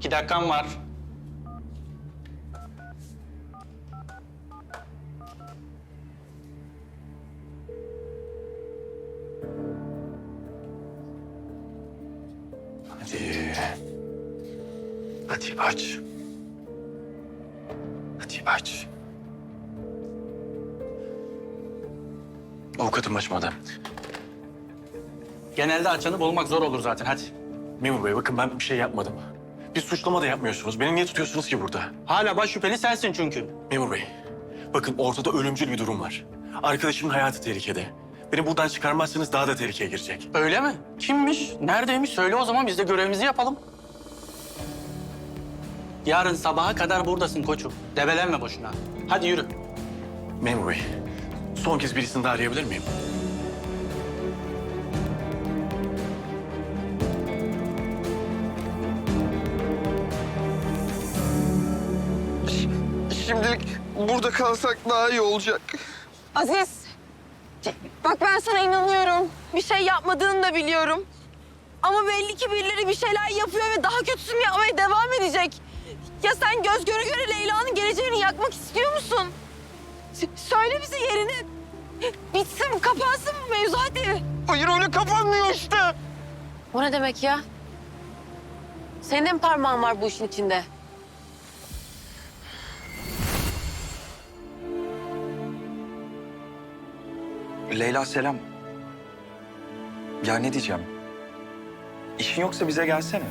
İki dakikan var. Hadi. Hadi aç. Hadi aç. Avukatım açmadı. Genelde açanı bulmak zor olur zaten. Hadi. Memur bey bakın ben bir şey yapmadım. Bir suçlama da yapmıyorsunuz. Beni niye tutuyorsunuz ki burada? Hala baş şüpheli sensin çünkü. Memur bey, bakın ortada ölümcül bir durum var. Arkadaşımın hayatı tehlikede. Beni buradan çıkarmazsanız daha da tehlikeye girecek. Öyle mi? Kimmiş? Neredeymiş? Söyle o zaman biz de görevimizi yapalım. Yarın sabaha kadar buradasın koçum. Debelenme boşuna. Hadi yürü. Memur bey, son kez birisini daha arayabilir miyim? Şimdilik burada kalsak daha iyi olacak. Aziz, bak ben sana inanıyorum. Bir şey yapmadığını da biliyorum. Ama belli ki birileri bir şeyler yapıyor ve daha kötüsünü yapmaya devam edecek. Ya sen göz göre göre Leyla'nın geleceğini yakmak istiyor musun? S- söyle bize yerini. Bitsin, kapansın bu mevzu hadi. Hayır öyle kapanmıyor işte. O ne demek ya? Senin de mi parmağın var bu işin içinde? Leyla selam. Ya ne diyeceğim? İşin yoksa bize gelsene.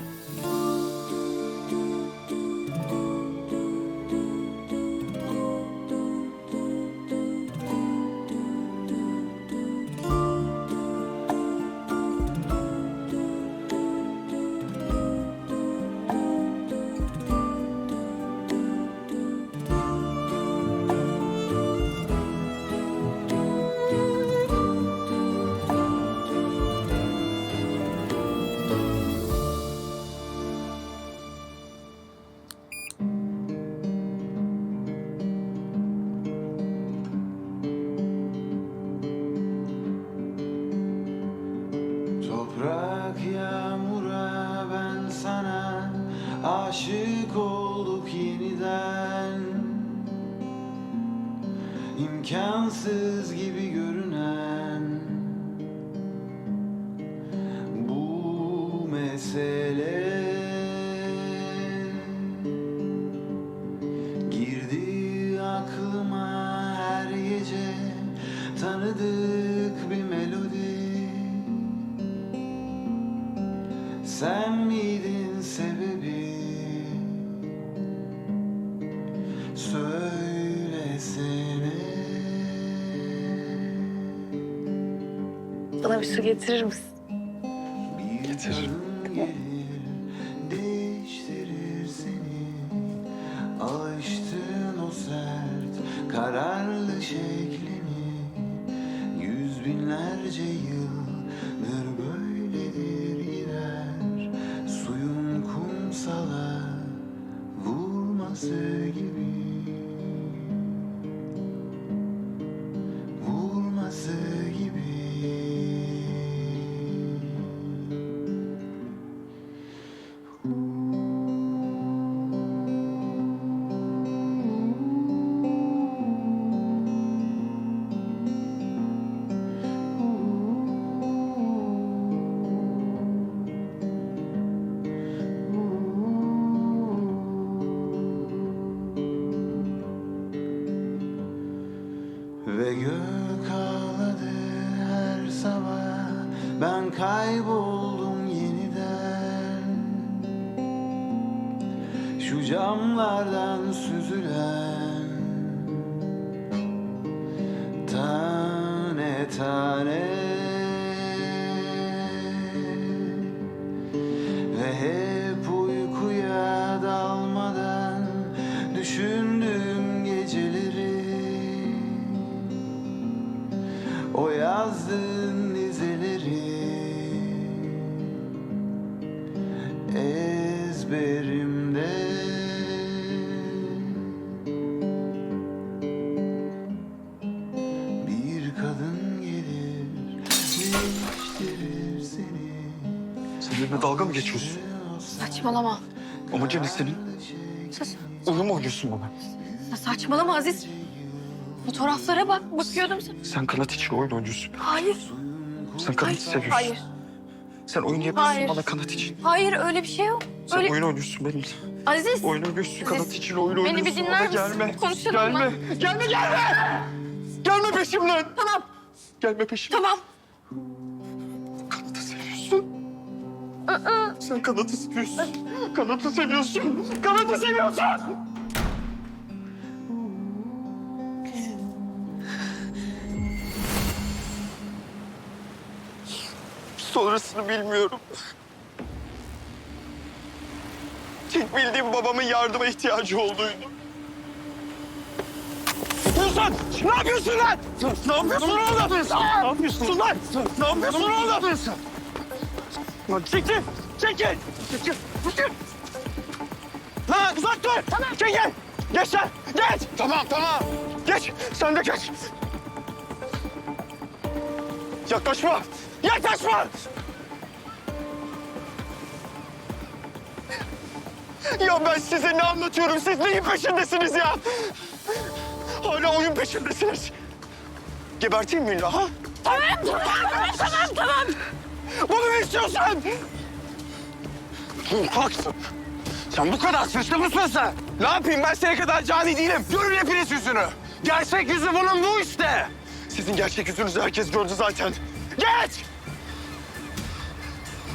Aşık olduk yeniden İmkansız gibi görünen bu mesele Girdi aklıma her gece tanıdık bir melodi sen miydin sebebi? Bana bir su getirir misin? Getiririm. kararlı şeklini. Yüz binlerce yıldır böyledir gider. Suyun kumsala vurması Ve gök ağladı her sabah. Ben kayboldum yeniden. Şu camlardan süzülen Tane tane ezberimde Bir kadın gelir değiştirir seni Sen benimle dalga mı geçiyorsun? Saçmalama. Amacın ne senin? Oyun mu oynuyorsun bana? Ya saçmalama Aziz. Fotoğraflara bak. Bakıyordum sen. Sen kanat için oyun oynuyorsun. Hayır. Sen kanat seviyorsun. Hayır. Sen oyun yapıyorsun Hayır. bana kanat için. Hayır öyle bir şey yok. Sen Öyle... oyun oynuyorsun benimle. Aziz. Oyun oynuyorsun kanat için oyun oynuyorsun. Beni bir dinler misin? Gelme. Konuşalım gelme. mı? Gelme gelme. Gelme peşimden. Tamam. Gelme peşimden. Tamam. Kanatı seviyorsun. Sen kanatı seviyorsun. Kanatı seviyorsun. Kanatı seviyorsun. Sonrasını bilmiyorum. Tek bildiğim babamın yardıma ihtiyacı olduğuydu. Ozan! Ne yapıyorsun lan? Ne yapıyorsun oğlum? Ne yapıyorsun lan? Ne yapıyorsun oğlum? Lan çekil! Çekil! Çekil! Çekil! Lan uzak dur! Tamam. Çekil! Geç lan! Geç! Tamam tamam! Geç! Sen de geç! Yaklaşma! Yaklaşma! Ya ben size ne anlatıyorum? Siz neyin peşindesiniz ya? Hala oyun peşindesiniz. Geberteyim mi illa ha? Tamam, tamam, tamam, tamam, tamam. Bunu mu istiyorsun? Haksın. Sen bu kadar suçlu musun sen? Ne yapayım ben senin kadar cani değilim. Görün hepiniz yüzünü. Gerçek yüzü bunun bu işte. Sizin gerçek yüzünüzü herkes gördü zaten. Geç!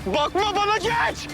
Bakma bana geç!